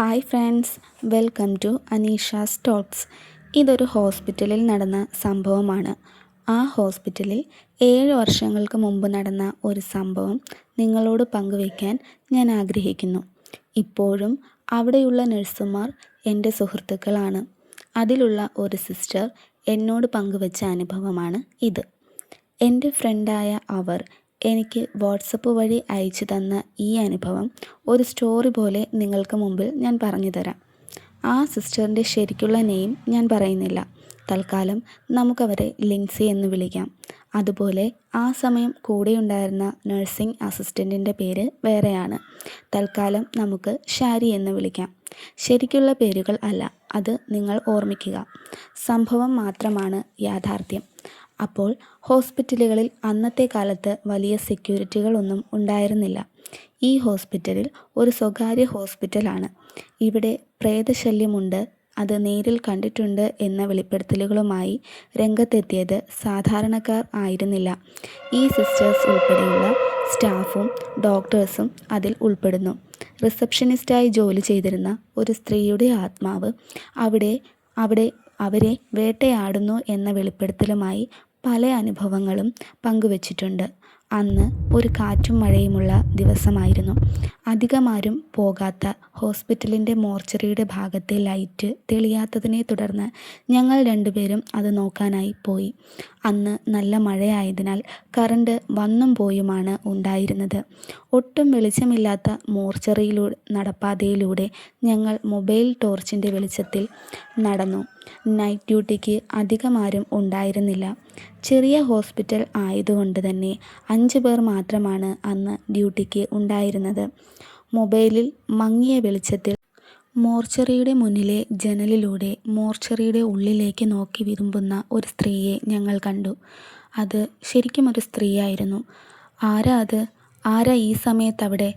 Hi friends welcome to Aneesha's talks ഇതൊരു ഹോസ്പിറ്റലിൽ നടന്ന സംഭവമാണ്. ആ ഹോസ്പിറ്റലിൽ ഏഴ് വർഷങ്ങൾക്ക് മുമ്പ് നടന്ന ഒരു സംഭവം നിങ്ങളോട് പങ്കുവയ്ക്കാൻ ഞാൻ ആഗ്രഹിക്കുന്നു. ഇപ്പോഴും അവിടെയുള്ള നഴ്സുമാർ എന്റെ സുഹൃത്തുക്കളാണ്. അതിലുള്ള ഒരു സിസ്റ്റർ എന്നോട് പങ്കുവച്ച അനുഭവമാണ് ഇത്. എന്റെ ഫ്രണ്ടായ അവർ എനിക്ക് വാട്സപ്പ് വഴി അയച്ചു തന്ന ഈ അനുഭവം ഒരു സ്റ്റോറി പോലെ നിങ്ങൾക്ക് മുമ്പിൽ ഞാൻ പറഞ്ഞു തരാം. ആ സിസ്റ്ററിന്റെ ശരിക്കുള്ള നെയിം ഞാൻ പറയുന്നില്ല. തൽക്കാലം നമുക്കവരെ ലിൻസി എന്ന് വിളിക്കാം. അതുപോലെ ആ സമയം കൂടെയുണ്ടായിരുന്ന നഴ്സിംഗ് അസിസ്റ്റന്റിന്റെ പേര് വേറെയാണ്. തൽക്കാലം നമുക്ക് ഷാരി എന്ന് വിളിക്കാം. ശരിക്കുള്ള പേരുകൾ അല്ല അത് നിങ്ങൾ ഓർമ്മിക്കുക. സംഭവം മാത്രമാണ് യാഥാർത്ഥ്യം. അപ്പോൾ ഹോസ്പിറ്റലുകളിൽ അന്നത്തെ കാലത്ത് വലിയ സെക്യൂരിറ്റികളൊന്നും ഉണ്ടായിരുന്നില്ല. ഈ ഹോസ്പിറ്റലിൽ ഒരു സ്വകാര്യ ഹോസ്പിറ്റലാണ്. ഇവിടെ പ്രേതശല്യമുണ്ട്. അത് നേരിൽ കണ്ടിട്ടുണ്ട് എന്ന വെളിപ്പെടുത്തലുകളുമായി രംഗത്തെത്തിയത് സാധാരണക്കാർ ആയിരുന്നില്ല. ഈ സിസ്റ്റേഴ്സ് ഉൾപ്പെടെയുള്ള സ്റ്റാഫും ഡോക്ടേഴ്സും അതിൽ ഉൾപ്പെടുന്നു. റിസപ്ഷനിസ്റ്റായി ജോലി ചെയ്തിരുന്ന ഒരു സ്ത്രീയുടെ ആത്മാവ് അവിടെ അവിടെ അവരെ വേട്ടയാടുന്നു എന്ന വെളിപ്പെടുത്തലുമായി പല അനുഭവങ്ങളും പങ്കുവച്ചിട്ടുണ്ട്. അന്ന് ഒരു കാറ്റും മഴയുമുള്ള ദിവസമായിരുന്നു. അധികമാരും പോകാത്ത ഹോസ്പിറ്റലിന്റെ മോർച്ചറിയുടെ ഭാഗത്തെ ലൈറ്റ് തെളിയാത്തതിനെ തുടർന്ന് ഞങ്ങൾ രണ്ടുപേരും അത് നോക്കാനായി പോയി. അന്ന് നല്ല മഴയായതിനാൽ കറണ്ട് വന്നും പോയുമാണ് ഉണ്ടായിരുന്നത്. ഒട്ടും വെളിച്ചമില്ലാത്ത മോർച്ചറിയിലൂടെ നടപ്പാതയിലൂടെ ഞങ്ങൾ മൊബൈൽ ടോർച്ചിന്റെ വെളിച്ചത്തിൽ നടന്നു. നൈറ്റ് ഡ്യൂട്ടിക്ക് അധികമാരും ഉണ്ടായിരുന്നില്ല. ചെറിയ ഹോസ്പിറ്റൽ ആയതുകൊണ്ട് തന്നെ അഞ്ച് പേർ മാത്രമാണ് അന്ന് ഡ്യൂട്ടിക്ക് ഉണ്ടായിരുന്നത്. മൊബൈലിൽ മങ്ങിയ വെളിച്ചത്തിൽ മോർച്ചറിയുടെ മുന്നിലെ ജനലിലൂടെ മോർച്ചറിയുടെ ഉള്ളിലേക്ക് നോക്കി വിരുമ്പുന്ന ഒരു സ്ത്രീയെ ഞങ്ങൾ കണ്ടു. അത് ശരിക്കും ഒരു സ്ത്രീയായിരുന്നു. ആരാ അത്? ആരാ ഈ സമയത്ത് അവിടെ?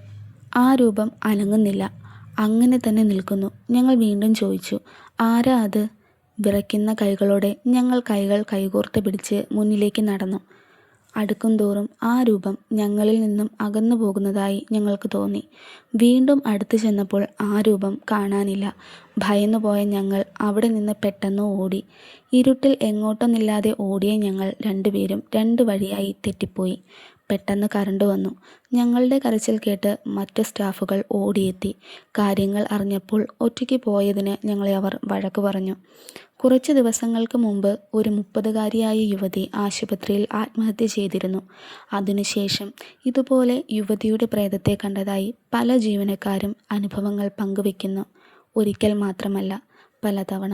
ആ രൂപം അനങ്ങുന്നില്ല. അങ്ങനെ തന്നെ നിൽക്കുന്നു. ഞങ്ങൾ വീണ്ടും ചോദിച്ചു. ആരാ അത്? വിറയ്ക്കുന്ന കൈകളോടെ ഞങ്ങൾ കൈകൾ കൈകോർത്ത് പിടിച്ച് മുന്നിലേക്ക് നടന്നു. അടുക്കുംതോറും ആ രൂപം ഞങ്ങളിൽ നിന്നും അകന്നു പോകുന്നതായി ഞങ്ങൾക്ക് തോന്നി. വീണ്ടും അടുത്തു ചെന്നപ്പോൾ ആ രൂപം കാണാനില്ല. ഭയന്നുപോയ ഞങ്ങൾ അവിടെ നിന്ന് പെട്ടെന്ന് ഓടി. ഇരുട്ടിൽ എങ്ങോട്ടൊന്നില്ലാതെ ഓടിയ ഞങ്ങൾ രണ്ടുപേരും രണ്ട് വഴിയായി തെറ്റിപ്പോയി. പെട്ടെന്ന് കറണ്ട് വന്നു. ഞങ്ങളുടെ കരച്ചിൽ കേട്ട് മറ്റ് സ്റ്റാഫുകൾ ഓടിയെത്തി. കാര്യങ്ങൾ അറിഞ്ഞപ്പോൾ ഒറ്റയ്ക്ക് പോയതിന് ഞങ്ങളെ അവർ വഴക്ക് പറഞ്ഞു. കുറച്ച് ദിവസങ്ങൾക്ക് മുമ്പ് ഒരു മുപ്പതുകാരിയായ യുവതി ആശുപത്രിയിൽ ആത്മഹത്യ ചെയ്തിരുന്നു. അതിനുശേഷം ഇതുപോലെ യുവതിയുടെ പ്രേതത്തെ കണ്ടതായി പല ജീവനക്കാരും അനുഭവങ്ങൾ പങ്കുവെക്കുന്നു. ഒരിക്കൽ മാത്രമല്ല പലതവണ.